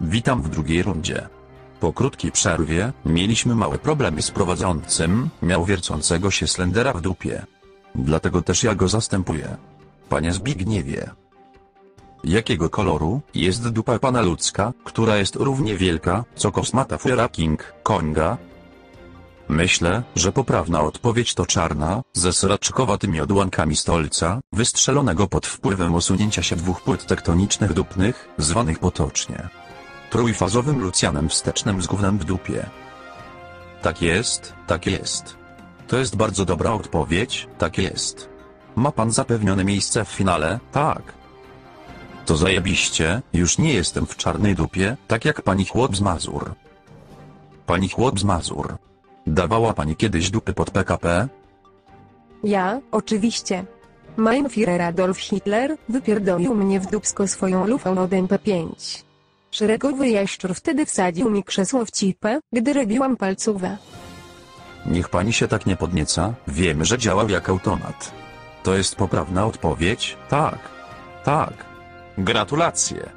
Witam w drugiej rundzie. Po krótkiej przerwie mieliśmy małe problemy z prowadzącym, miał wiercącego się Slendera w dupie. Dlatego też ja go zastępuję. Panie Zbigniewie. Jakiego koloru jest dupa pana ludzka, która jest równie wielka, co kosmata Fuera King Konga? Myślę, że poprawna odpowiedź to czarna, ze sraczkowatymi odłankami stolca, wystrzelonego pod wpływem osunięcia się dwóch płyt tektonicznych dupnych, zwanych potocznie trójfazowym lucjanem wstecznym z gównem w dupie. Tak jest, tak jest. To jest bardzo dobra odpowiedź, tak jest. Ma pan zapewnione miejsce w finale, tak. To zajebiście, już nie jestem w czarnej dupie, tak jak pani chłop z Mazur. Pani chłop z Mazur. Dawała pani kiedyś dupy pod PKP? Ja, oczywiście. Mein Führer Adolf Hitler wypierdolił mnie w dupsko swoją lufą od MP5. Szeregowy jaszczur wtedy wsadził mi krzesło w cipę, gdy robiłam palcówę. Niech pani się tak nie podnieca, wiemy, że działał jak automat. To jest poprawna odpowiedź, tak. Tak. Gratulacje.